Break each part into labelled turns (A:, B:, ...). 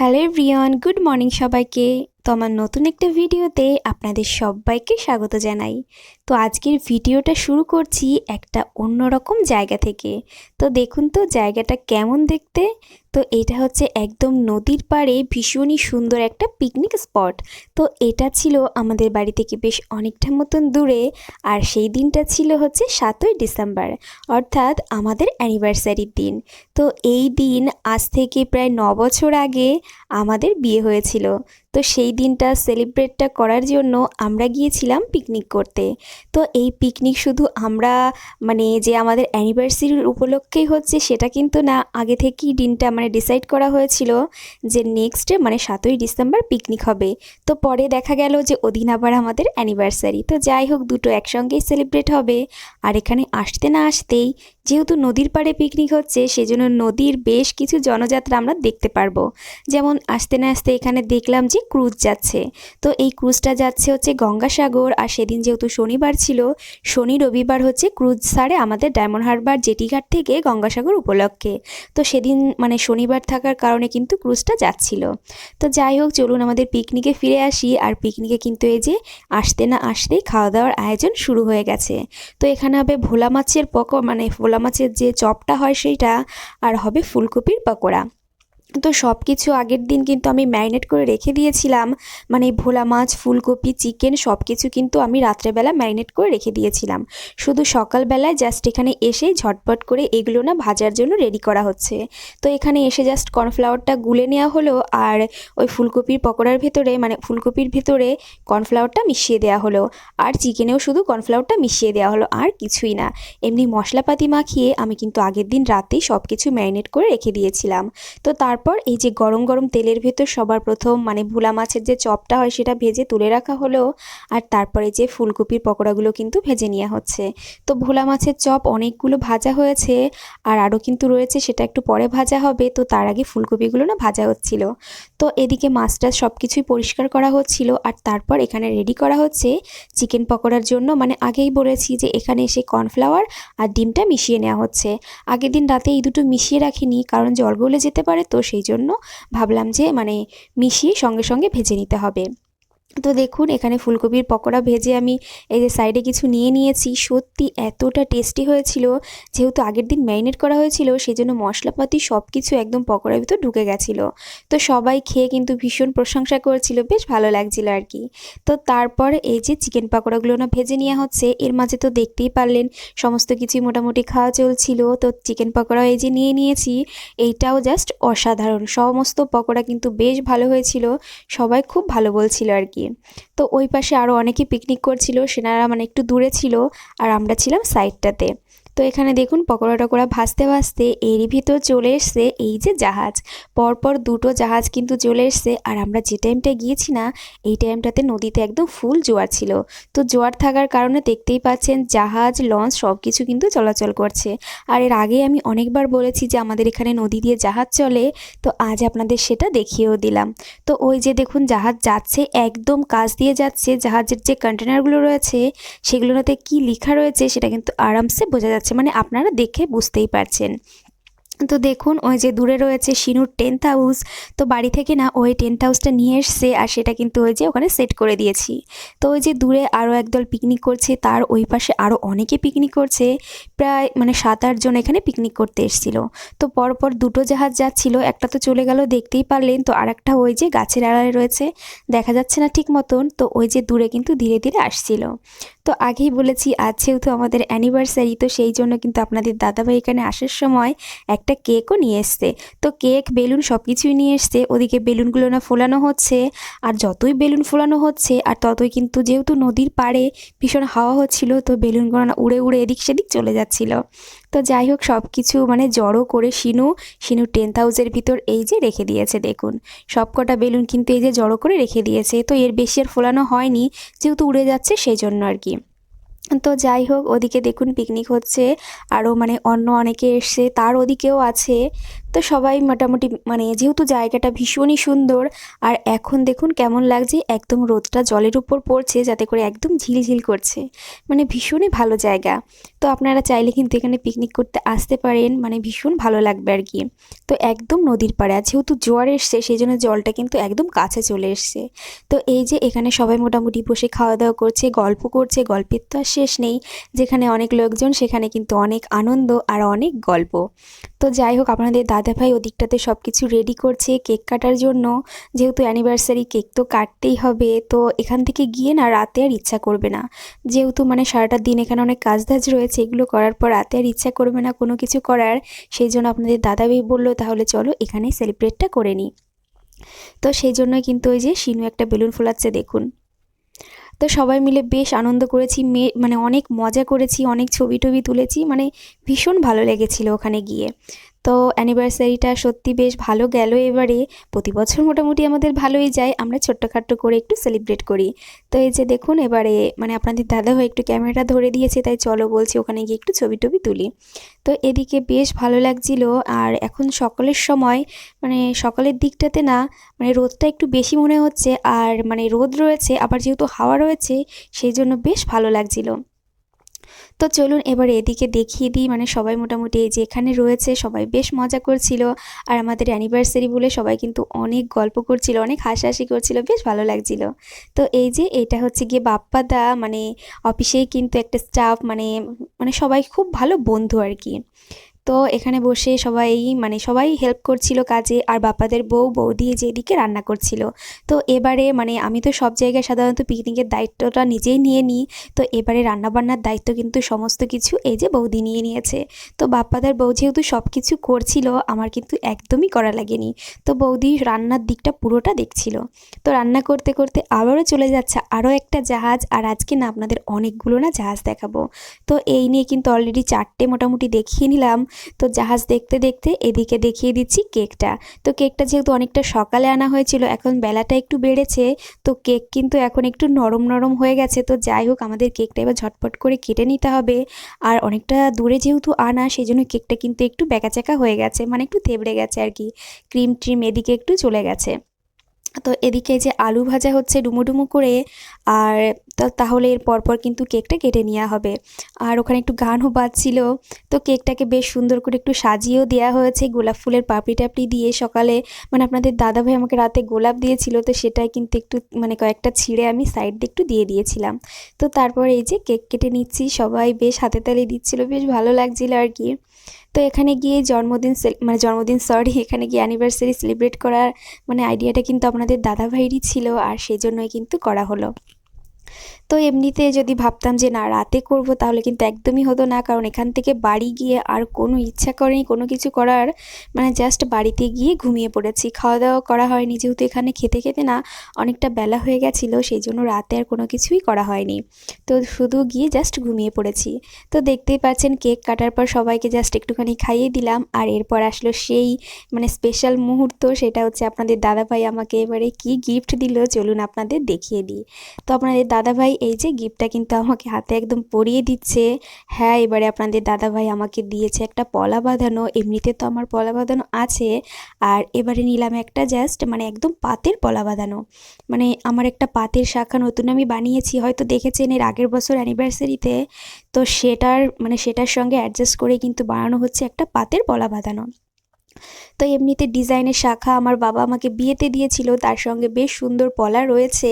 A: Hello রিয়ন good morning সবাইকে। তো আমার নতুন একটা ভিডিওতে আপনাদের সবাইকে স্বাগত জানাই। তো আজকের ভিডিওটা শুরু করছি একটা অন্যরকম জায়গা থেকে। তো দেখুন তো জায়গাটা কেমন দেখতে। তো এটা হচ্ছে একদম নদীর পাড়ে ভীষণই সুন্দর একটা পিকনিক স্পট তো এটা ছিল আমাদের বাড়ি থেকে বেশ অনেকটা মতন দূরে আর সেই দিনটা ছিল হচ্ছে সাতই ডিসেম্বর, অর্থাৎ আমাদের অ্যানিভার্সারির দিন। তো এই দিন আজ থেকে প্রায় ন বছর আগে আমাদের বিয়ে হয়েছিল। তো সেই দিনটা সেলিব্রেটটা করার জন্য আমরা গিয়েছিলাম পিকনিক করতে। তো এই পিকনিক শুধু আমরা মানে যে আমাদের অ্যানিভার্সারির উপলক্ষেই হচ্ছে সেটা কিন্তু না, আগে থেকেই দিনটা মানে ডিসাইড করা হয়েছিল যে নেক্সট মানে সাতই ডিসেম্বর পিকনিক হবে। তো পরে দেখা গেল যে ওদিন আবার আমাদের অ্যানিভার্সারি তো যাই হোক, দুটো একসঙ্গেই সেলিব্রেট হবে। আর এখানে আসতে না আসতেই যেহেতু নদীর পাড়ে পিকনিক হচ্ছে, সেজন্য নদীর বেশ কিছু জনযাত্রা আমরা দেখতে পারব। যেমন আসতে না আসতে এখানে দেখলাম যে ক্রুজ যাচ্ছে। তো এই ক্রুজটা যাচ্ছে হচ্ছে গঙ্গাসাগর, আর সেদিন যেহেতু শনিবার ছিল, শনি রবিবার হচ্ছে ক্রুজ ছাড়ে আমাদের ডায়মন্ড হারবার জেটিঘাট থেকে গঙ্গাসাগর উপলক্ষে। তো সেদিন মানে শনিবার থাকার কারণে কিন্তু ক্রুজটা যাচ্ছিল। তো যাই হোক, চলুন আমাদের পিকনিকে ফিরে আসি, আর পিকনিকে কিন্তু এই যে আসতে না আসতেই খাওয়া দাওয়ার আয়োজন শুরু হয়ে গেছে। তো এখানে হবে ভোলা মাছের পকো মানে ভোলা মাছের যে চপটা হয় সেইটা আর হবে ফুলকপির পকোড়া। তো সব কিছু আগের দিন কিন্তু আমি ম্যারিনেট করে রেখে দিয়েছিলাম। মানে ভোলা মাছ, ফুলকপি, চিকেন সব কিছু কিন্তু আমি রাত্রেবেলা ম্যারিনেট করে রেখে দিয়েছিলাম। শুধু সকালবেলায় জাস্ট এখানে এসেই ঝটপট করে এগুলো না ভাজার জন্য রেডি করা হচ্ছে। তো এখানে এসে জাস্ট কর্নফ্লাওয়ারটা গুলে নেওয়া হলো আর ওই ফুলকপির পকোড়ার ভেতরে মানে ফুলকপির ভেতরে কর্নফ্লাওয়ারটা মিশিয়ে দেওয়া হলো। আর চিকেনেও শুধু কর্নফ্লাওয়ারটা মিশিয়ে দেওয়া হলো, আর কিছুই না। এমনি মশলাপাতি মাখিয়ে আমি কিন্তু আগের দিন রাতেই সব কিছু ম্যারিনেট করে রেখে দিয়েছিলাম। তো তারপর এই যে গরম গরম তেলের ভেতর সবার প্রথম মানে ভোলা মাছের যে চপটা হয় সেটা ভেজে তুলে রাখা হলো আর তারপরে যে ফুলকপির পকোড়াগুলো কিন্তু ভেজে নেওয়া হচ্ছে। তো ভোলা মাছের চপ অনেকগুলো ভাজা হয়েছে আর আরও কিন্তু রয়েছে সেটা একটু পরে ভাজা হবে, তো তার আগে ফুলকপিগুলো না ভাজা হচ্ছিল। তো এদিকে মাছটা সব কিছুই পরিষ্কার করা হচ্ছিল আর তারপর এখানে রেডি করা হচ্ছে চিকেন পকোড়ার জন্য। মানে আগেই বলেছি যে এখানে এসে কর্নফ্লাওয়ার আর ডিমটা মিশিয়ে নেওয়া হচ্ছে। আগের দিন রাতে এই দুটো মিশিয়ে রাখিনি, কারণ জল গলে যেতে পারে, তো সেই জন্য ভাবলাম যে মানে মিশিয়ে সঙ্গে সঙ্গে ভেজে নিতে হবে। তো দেখুন, এখানে ফুলকপির পকোড়া ভেজে আমি এই যে সাইডে কিছু নিয়ে নিয়েছি। সত্যি এতটা টেস্টি হয়েছিল। যেহেতু আগের দিন ম্যারিনেট করা হয়েছিল সেই জন্য মশলাপাতি সব কিছু একদম পকোড়ার ভিতর ঢুকে গেছিল। তো সবাই খেয়ে কিন্তু ভীষণ প্রশংসা করেছিল। বেশ ভালো লাগছিল আর কি। তো তারপর এই যে চিকেন পকোড়াগুলো না ভেজে নেওয়া হচ্ছে, এর মাঝে তো দেখতেই পারলেন, সমস্ত কিছুই মোটামুটি খাওয়া চলছিল। তো চিকেন পকোড়া এই যে নিয়ে নিয়েছি। এইটাও জাস্ট অসাধারণ। সমস্ত পকোড়া কিন্তু বেশ ভালো হয়েছিল। সবাই খুব ভালো বলছিল আর কি। তো ওই পাশে আরও অনেকে পিকনিক করছিল, সেনারা মানে একটু দূরে ছিল, আর আমরা ছিলাম সাইডটাতে তো এখানে দেখুন পকোড়া টকোড়া ভাজতে ভাজতে এরই ভিতর চলে এসছে এই যে জাহাজ। পরপর দুটো জাহাজ কিন্তু চলে এসছে আর আমরা যে টাইমটায় গিয়েছি না, এই টাইমটাতে নদীতে একদম ফুল জোয়ার ছিল। তো জোয়ার থাকার কারণে দেখতেই পাচ্ছেন জাহাজ লঞ্চ সব কিছু কিন্তু চলাচল করছে। আর এর আগে আমি অনেকবার বলেছি যে আমাদের এখানে নদী দিয়ে জাহাজ চলে, তো আজ আপনাদের সেটা দেখিয়েও দিলাম। তো ওই যে দেখুন জাহাজ যাচ্ছে, একদম কাজ দিয়ে যাচ্ছে। জাহাজের যে কন্টেনারগুলো রয়েছে, সেগুলোতে কি লেখা রয়েছে সেটা কিন্তু আরামসে বোঝা যাচ্ছে মানে আপনারা দেখে বুঝতেই পারছেন। তো দেখুন, ওই যে দূরে রয়েছে সিনুর টেন্ট হাউস। তো বাড়ি থেকে না, ওই টেন্ট হাউসটা নিয়ে এসছে আর সেটা কিন্তু ওই যে ওখানে সেট করে দিয়েছি। তো ওই যে দূরে আরও একদল পিকনিক করছে, তার ওই পাশে আরও অনেকে পিকনিক করছে। প্রায় মানে সাত আটজন এখানে পিকনিক করতে এসেছিল। তো পরপর দুটো জাহাজ যাচ্ছিল, একটা তো চলে গেল দেখতেই পারলেন, তো আর একটা ওই যে গাছের আড়ালে রয়েছে, দেখা যাচ্ছে না ঠিক মতন। তো ওই যে দূরে কিন্তু ধীরে ধীরে আসছিল। তো আগেই বলেছি, আজ যেহেতু আমাদের অ্যানিভার্সারি তো সেই জন্য কিন্তু আপনাদের দাদাভাই এখানে আসার সময় একটা কেকও নিয়ে এসছে। তো কেক, বেলুন সব কিছুই নিয়ে এসছে। ওদিকে বেলুনগুলো না ফোলানো হচ্ছে। আর যতই বেলুন ফোলানো হচ্ছে, আর ততই কিন্তু যেহেতু নদীর পাড়ে ভীষণ হাওয়া হচ্ছিল, তো বেলুনগুলো না উড়ে উড়ে এদিক সেদিক চলে যাচ্ছিল। তো যাই হোক সব কিছু মানে জড়ো করে শিনু শিনু টেন হাউসের ভিতর এই যে রেখে দিয়েছে, দেখুন। সব কটা বেলুন কিন্তু এই যে জড়ো করে রেখে দিয়েছে। তো এর বেশি আর ফোলানো হয়নি, যেহেতু উড়ে যাচ্ছে সেই জন্য আর কি। তো যাই হোক, ওদিকে দেখুন পিকনিক হচ্ছে। আরও মানে অন্য অনেকে এসছে, তার ওদিকেও আছে। তো সবাই মোটামুটি মানে যেহেতু জায়গাটা ভীষণই সুন্দর, আর এখন দেখুন কেমন লাগছে, একদম রোদটা জলের উপর পড়ছে যাতে করে একদম ঝিলঝিল করছে মানে ভীষণই ভালো জায়গা। তো আপনারা চাইলে কিন্তু এখানে পিকনিক করতে আসতে পারেন মানে ভীষণ ভালো লাগবে আর কি। তো একদম নদীর পাড়ে, আর যেহেতু জোয়ার এসছে, সেই জন্য জলটা কিন্তু একদম কাছে চলে এসছে। তো এই যে এখানে সবাই মোটামুটি বসে খাওয়া দাওয়া করছে, গল্প করছে, গল্পের তো আর শেষ নেই, যেখানে অনেক লোকজন, সেখানে কিন্তু অনেক আনন্দ আর অনেক গল্প। তো যাই হোক, আপনাদের দাদাভাই ওদিকটাতে সব কিছু রেডি করছে কেক কাটার জন্য। যেহেতু অ্যানিভার্সারি কেক তো কাটতেই হবে, তো এখান থেকে গিয়ে না রাতে আর ইচ্ছা করবে না। যেহেতু মানে সারাটা দিন এখানে অনেক কাজ ধাজ রয়েছে, এগুলো করার পর রাতে আর ইচ্ছা করবে না কোনো কিছু করার। সেই জন্য আপনাদের দাদা দাদাভাই বলল, তাহলে চলো এখানেই সেলিব্রেটটা করে নিই। তো সেই জন্যই কিন্তু ওই যে শিনু একটা বেলুন ফোলাচ্ছে, দেখুন। তো সবাই মিলে বেশ আনন্দ করেছি মেয়ে মানে অনেক মজা করেছি, অনেক ছবি টবি তুলেছি মানে ভীষণ ভালো লেগেছিল ওখানে গিয়ে। তো অ্যানিভার্সারিটা সত্যি বেশ ভালো গেল এবারে। প্রতি বছর মোটামুটি আমাদের ভালোই যায়, আমরা ছোট্টখাট্টো করে একটু সেলিব্রেট করি। তো এই যে দেখুন, এবারে মানে আপনাদের দাদা হয়ে একটু ক্যামেরাটা ধরে দিয়েছে, তাই চলো বলছি ওখানে গিয়ে একটু ছবি টবি তুলি। তো এদিকে বেশ ভালো লাগছিল, আর এখন সকালের সময় মানে সকালের দিকটাতে না মানে রোদটা একটু বেশি মনে হচ্ছে, আর মানে রোদ রয়েছে, আবার যেহেতু হাওয়া রয়েছে, সেই জন্য বেশ ভালো লাগছিল। তো চলুন এবার এদিকে দেখিয়ে দিই মানে সবাই মোটামুটি এই যে এখানে রয়েছে, সবাই বেশ মজা করছিল। আর আমাদের অ্যানিভার্সারি বলে সবাই কিন্তু অনেক গল্প করছিল, অনেক হাসাহাসি করছিল, বেশ ভালো লাগছিল। তো এই যে এটা হচ্ছে গিয়ে বাপ্পাদা মানে অফিসেই কিন্তু একটা স্টাফ মানে মানে সবাই খুব ভালো বন্ধু আর কি। তো এখানে বসে সবাই মানে সবাই হেল্প করছিল কাজে আর বাপাদের বউ, বৌদি যেদিকে রান্না করছিল। তো এবারে মানে আমি তো সব জায়গায় সাধারণত পিকনিকের দায়িত্বটা নিজেই নিয়ে নিই। তো এবারে রান্নাবান্নার দায়িত্ব কিন্তু সমস্ত কিছু এই যে বৌদি নিয়ে নিয়েছে। তো বাপ্পাদার বউ যেহেতু সব কিছু করছিল, আমার কিন্তু একদমই করা লাগেনি। তো বৌদি রান্নার দিকটা পুরোটা দেখছিল। তো রান্না করতে করতে আবারও চলে যাচ্ছে আরও একটা জাহাজ আর আজকে না আপনাদের অনেকগুলো না জাহাজ দেখাবো। তো এই নিয়ে কিন্তু অলরেডি চারটে মোটামুটি দেখিয়ে নিলাম। তো জাহাজ দেখতে দেখতে এদিকে দেখিয়ে দিচ্ছি কেকটা। তো কেকটা যেহেতু অনেকটা সকালে আনা হয়েছিল, এখন বেলাটা একটু বেড়েছে, তো কেক কিন্তু এখন একটু নরম নরম হয়ে গেছে। তো যাই হোক, আমাদের কেকটা এবার ঝটপট করে কেটে নিতে হবে। আর অনেকটা দূরে যেহেতু আনা সেই জন্য কেকটা কিন্তু একটু ব্যাকাচাকা হয়ে গেছে মানে একটু থেবড়ে গেছে আর কি। ক্রিম ট্রিম এদিকে একটু চলে গেছে। তো এদিকে যে আলু ভাজা হচ্ছে ডুমো করে, আর তাহলে এর পরপর কিন্তু কেকটা কেটে নেওয়া হবে। আর ওখানে একটু গানও বাজছিল, তো কেকটাকে বেশ সুন্দর করে একটু সাজিয়েও দেওয়া হয়েছে। গোলাপ ফুলের পাপড়ি টাপড়ি দিয়ে সকালে মানে আপনাদের দাদাভাই আমাকে রাতে গোলাপ দিয়েছিল, তো সেটাই কিন্তু একটু মানে কয়েকটা ছিঁড়ে আমি সাইড দিয়ে একটু দিয়ে দিয়েছিলাম। তো তারপর এই যে কেক কেটে নিচ্ছি, সবাই বেশ হাতে তালে দিচ্ছিল, বেশ ভালো লাগছিল আর কি। তো এখানে গিয়ে জন্মদিন মানে জন্মদিন সরি এখানে গিয়ে অ্যানিভার্সারি সেলিব্রেট করার মানে আইডিয়াটা কিন্তু আপনাদের দাদাভাইরই ছিল আর সেই জন্যই কিন্তু করা হলো। তো এমনিতে যদি ভাবতাম যে, না, রাতে করব তাহলে কিন্তু একদমই হতো না। কারণ এখান থেকে বাড়ি গিয়ে আর কোনো ইচ্ছা করেনি, কোনো কিছু করার। মানে জাস্ট বাড়িতে গিয়ে ঘুমিয়ে পড়েছি। খাওয়া দাওয়া করা হয়নি। যেহেতু এখানে খেতে খেতে না অনেকটা বেলা হয়ে গেছিল, সেই জন্য রাতে আর কোনো কিছুই করা হয়নি। তো শুধু গিয়ে জাস্ট ঘুমিয়ে পড়েছি। তো দেখতেই পাচ্ছেন, কেক কাটার পর সবাইকে জাস্ট একটুখানি খাইয়ে দিলাম। আর এরপর আসলো সেই মানে স্পেশাল মুহূর্ত। সেটা হচ্ছে আপনাদের দাদাভাই আমাকে এবারে কি গিফট দিল, চলুন আপনাদের দেখিয়ে দিই। তো আপনাদের দাদাভাই এই যে গিফটটা কিন্তু আমাকে হাতে একদম পরিয়ে দিচ্ছে। হ্যাঁ এবারে আপনাদের দাদাভাই আমাকে দিয়েছে একটা পলা বাঁধানো, এমনিতে তো আমার পলা বাঁধানো আছে। আর এবারে নিলাম একটা জাস্ট মানে একদম পাতের পলা বাঁধানো। মানে আমার একটা পাতের শাখা নতুন আমি বানিয়েছি, হয়তো দেখেছেন এর আগের বছর অ্যানিভার্সারিতে তো সেটার মানে সেটার সঙ্গে অ্যাডজাস্ট করে কিন্তু বানানো হচ্ছে একটা পাতের পলা বাঁধানো। তো এমনিতে ডিজাইনের শাখা আমার বাবা আমাকে বিয়েতে দিয়েছিল, তার সঙ্গে বেশ সুন্দর পলা রয়েছে।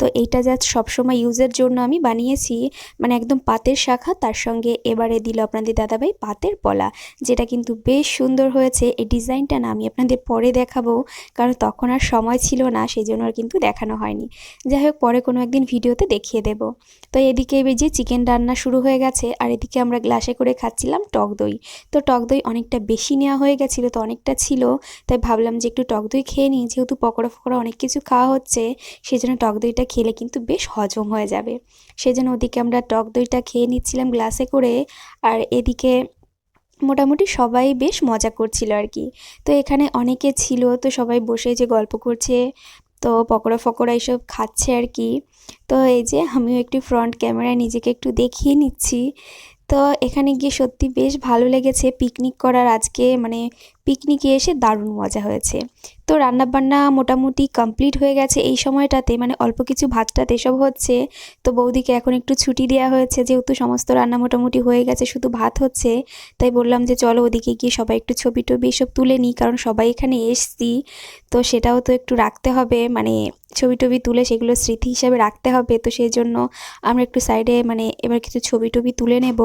A: তো এইটা যা সবসময় ইউজের জন্য আমি বানিয়েছি। মানে একদম পাতের শাখা, তার সঙ্গে এবারে দিল আপনাদের দাদাভাই পাতের পলা, যেটা কিন্তু বেশ সুন্দর হয়েছে। এই ডিজাইনটা না আমি আপনাদের পরে দেখাবো, কারণ তখন আর সময় ছিল না সেই জন্য আর কিন্তু দেখানো হয়নি। যাই হোক, পরে কোনো একদিন ভিডিওতে দেখিয়ে দেব। তো এদিকে এবার যে চিকেন রান্না শুরু হয়ে গেছে, আর এদিকে আমরা গ্লাসে করে খাচ্ছিলাম টক দই। তো টক দই অনেকটা বেশি নেওয়া হয়ে গেছিল, তো অনেকটা ছিল, তাই ভাবলাম যে একটু টক দই খেয়ে নিই। যেহেতু পকোড়া ফকোড়া অনেক কিছু খাওয়া হচ্ছে সেই জন্য টক দইটা খেলে কিন্তু বেশ হজম হয়ে যাবে। সেই জন্য ওদিকে আমরা টক দইটা খেয়ে নিচ্ছিলাম গ্লাসে করে, আর এদিকে মোটামুটি সবাই বেশ মজা করছিল আর কি। তো এখানে অনেকে ছিল, তো সবাই বসে যে গল্প করছে, তো পকোড়া ফকোড়া এসব খাচ্ছে আর কি। তো এই যে আমিও একটু ফ্রন্ট ক্যামেরায় নিজেকে একটু দেখিয়ে নিচ্ছি। তো এখানে গিয়ে সত্যি বেশ ভালো লেগেছে পিকনিক করার আজকে মানে পিকনিকে এসে দারুণ মজা হয়েছে। তো রান্নাবান্না মোটামুটি কমপ্লিট হয়ে গেছে এই সময়টাতে মানে অল্প কিছু ভাতটাতে এসব হচ্ছে। তো বৌদিকে এখন একটু ছুটি দেওয়া হয়েছে, যেহেতু সমস্ত রান্না মোটামুটি হয়ে গেছে, শুধু ভাত হচ্ছে। তাই বললাম যে চলো ওদিকে গিয়ে সবাই একটু ছবি টবি এসব তুলে নিই, কারণ সবাই এখানে এসছি। তো সেটাও তো একটু রাখতে হবে মানে ছবি টবি তুলে সেগুলো স্মৃতি হিসাবে রাখতে হবে। তো সেই জন্য আমরা একটু সাইডে মানে এবার কিছু ছবি টবি তুলে নেব।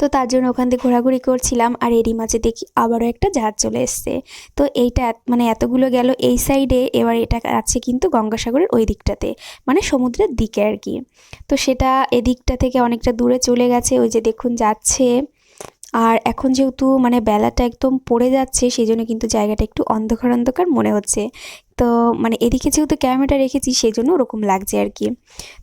A: তো তার জন্য ওখান থেকে ঘোরাঘুরি করছিলাম আর এরই মাঝে দেখি আবারও একটা জাহাজ চলে এসছে। তো এইটা মানে এতগুলো গেল এই সাইডে এবার এটা আছে কিন্তু গঙ্গাসাগরের ওই দিকটাতে মানে সমুদ্রের দিকে আর কি। তো সেটা এদিকটা থেকে অনেকটা দূরে চলে গেছে, ওই যে দেখুন যাচ্ছে। আর এখন যেহেতু মানে বেলাটা একদম পড়ে যাচ্ছে সেই জন্য কিন্তু জায়গাটা একটু অন্ধকার অন্ধকার মনে হচ্ছে। তো মানে এদিকে যেহেতু ক্যামেরাটা রেখেছি সেই জন্য ওরকম লাগছে আর কি।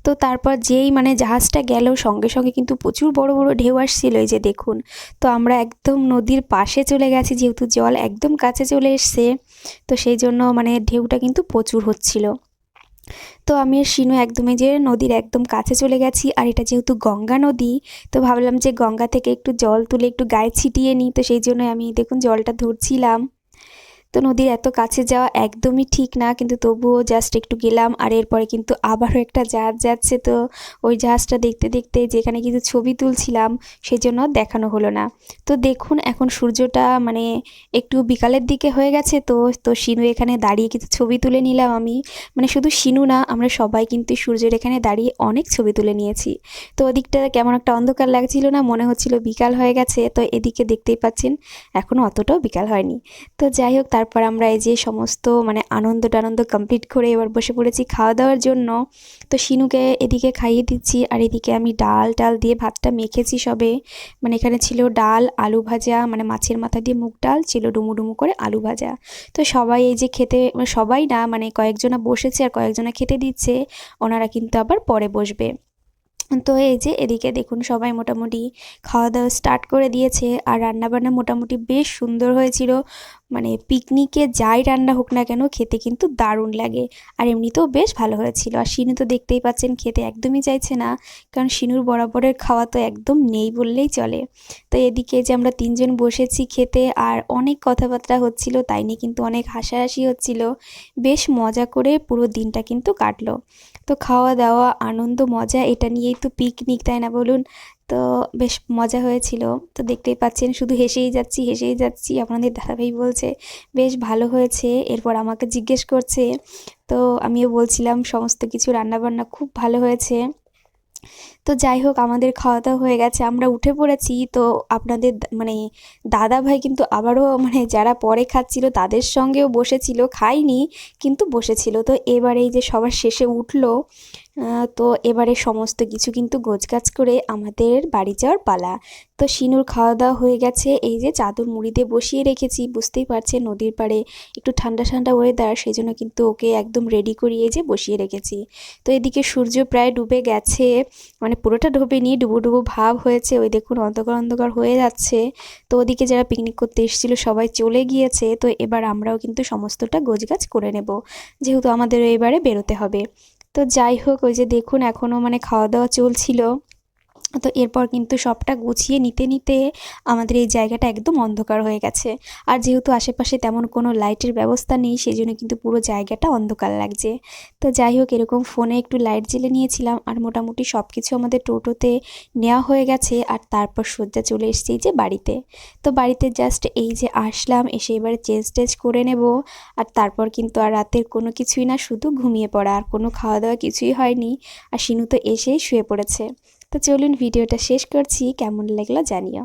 A: তো তারপর যেই মানে জাহাজটা গেল, সঙ্গে সঙ্গে কিন্তু প্রচুর বড় বড় ঢেউ আসছিল এই যে দেখুন। তো আমরা একদম নদীর পাশে চলে গেছি, যেহেতু জল একদম কাছে চলে এসছে। তো সেই জন্য মানে ঢেউটা কিন্তু প্রচুর হচ্ছিল। তো আমি আর শিনু একদমই যে নদীর একদম কাছে চলে গেছি, আর এটা যেহেতু গঙ্গা নদী, তো ভাবলাম যে গঙ্গা থেকে একটু জল তুলে একটু গায়ে ছিটিয়ে নিই, তো সেই জন্য আমি দেখুন জলটা ধরছিলাম। তো নদীর এত কাছে যাওয়া একদমই ঠিক না, কিন্তু তবুও জাস্ট একটু গেলাম আর এরপরে কিন্তু আবারও একটা জাহাজ যাচ্ছে। তো ওই জাহাজটা দেখতে দেখতে যেখানে কিছু ছবি তুলছিলাম সেই জন্য দেখানো হলো না। তো দেখুন এখন সূর্যটা মানে একটু বিকালের দিকে হয়ে গেছে, তো তো শিনু এখানে দাঁড়িয়ে কিছু ছবি তুলে নিলাম আমি। মানে শুধু শিনু না, আমরা সবাই কিন্তু সূর্যের এখানে দাঁড়িয়ে অনেক ছবি তুলে নিয়েছি। তো ওদিকটা কেমন একটা অন্ধকার লাগছিল না, মনে হচ্ছিল বিকাল হয়ে গেছে, তো এদিকে দেখতেই পাচ্ছেন এখনও অতটাও বিকাল হয়নি। তো যাই হোক তারপর আমরা এই যে সমস্ত মানে আনন্দ টানন্দ কমপ্লিট করে এবার বসে পড়েছি খাওয়া দাওয়ার জন্য। তো শিনুকে এদিকে খাইয়ে দিচ্ছি আর এদিকে আমি ডাল টাল দিয়ে ভাতটা মেখেছি সবে। মানে এখানে ছিল ডাল, আলু ভাজা মানে মাছের মাথা দিয়ে মুগ ডাল, ছিল ডুমু ডুমু করে আলু ভাজা। তো সবাই এই যে খেতে মানে সবাই না মানে কয়েকজনা বসেছে আর কয়েকজনা খেতে দিচ্ছে, ওনারা কিন্তু আবার পরে বসবে। তো এই যে এদিকে দেখুন সবাই মোটামুটি খাওয়া দাওয়া স্টার্ট করে দিয়েছে আর রান্নাবান্না মোটামুটি বেশ সুন্দর হয়েছিল। মানে পিকনিকে যাই রান্না হোক না কেন খেতে কিন্তু দারুণ লাগে আর এমনিতেও বেশ ভালো হয়েছিল। আর শিনু তো দেখতেই পাচ্ছেন খেতে একদমই চাইছে না, কারণ শিনুর বরাবরের খাওয়া তো একদম নেই বললেই চলে। তো এদিকে যে আমরা তিনজন বসেছি খেতে আর অনেক কথাবার্তা হচ্ছিল, তাই নিয়ে কিন্তু অনেক হাসাহাসি হচ্ছিল। বেশ মজা করে পুরো দিনটা কিন্তু কাটলো। তো খাওয়া দাওয়া, আনন্দ, মজা, এটা নিয়েই তো পিকনিক তাই না বলুন? তো বেশ মজা হয়েছিল। তো দেখতেই পাচ্ছেন, শুধু হেসেই যাচ্ছি হেসেই যাচ্ছি, আপনাদের দাদাভাই বলছে, বেশ ভালো হয়েছে। এরপর আমাকে জিজ্ঞেস করছে, তো আমিও বলছিলাম, সমস্ত কিছু রান্নাবান্না খুব ভালো হয়েছে। তো যাই হোক, আমাদের খাওয়া দাওয়া হয়ে গেছে। আমরা উঠে পড়েছি, তো আপনাদের মানে দাদা ভাই কিন্তু আবারও মানে যারা পরে খাচ্ছিল, তাদের সঙ্গেও বসেছিল, খাইনি, কিন্তু বসেছিল। তো এবারে এই যে সবার শেষে উঠল তো এবারে সমস্ত কিছু কিন্তু গোছগাছ করে আমাদের বাড়ি যাওয়ার পালা। তো সিনুর খাওয়া দাওয়া হয়ে গেছে। এই যে চাদর মুড়িতে বসিয়ে রেখেছি, বুঝতেই পারছেন নদীর পাড়ে একটু ঠান্ডা ঠান্ডা ওয়েদার সেই জন্য কিন্তু ওকে একদম রেডি করিয়ে যে বসিয়ে রেখেছি। তো এদিকে সূর্য প্রায় ডুবে গেছে মানে পুরোটা ডুবেনি ডুবো ডুবো ভাব হয়েছে। ওই দেখুন অন্ধকার অন্ধকার হয়ে যাচ্ছে। তো ওদিকে যারা পিকনিক করতে এসেছিল সবাই চলে গিয়েছে। তো এবার আমরাও কিন্তু সমস্তটা গোছগাছ করে নেব। যেহেতু আমাদের এবারে বেরোতে হবে। তো যাই হোক ওই যে দেখুন এখনও মানে খাওয়া দাওয়া চলছিল। তো এরপর কিন্তু সবটা গুছিয়ে নিতে নিতে আমাদের এই জায়গাটা একদম অন্ধকার হয়ে গেছে। আর যেহেতু আশেপাশে তেমন কোনো লাইটের ব্যবস্থা নেই সেই জন্য কিন্তু পুরো জায়গাটা অন্ধকার লাগছে। তো যাই হোক, এরকম ফোনে একটু লাইট জ্বেলে নিয়েছিলাম আর মোটামুটি সব কিছু আমাদের টোটোতে নেওয়া হয়ে গেছে আর তারপর সজ্জা চলে এসেছি যে বাড়িতে। তো বাড়িতে জাস্ট এই যে আসলাম, এসে এবারে চেঞ্জ টেঞ্জ করে নেব আর তারপর কিন্তু আর রাতের কোনো কিছুই না, শুধু ঘুমিয়ে পড়া। আর কোনো খাওয়া দাওয়া কিছুই হয়নি। আর শিনু তো এসেই শুয়ে পড়েছে। তো চলুন ভিডিওটা শেষ করছি। কেমন লাগল জানিও।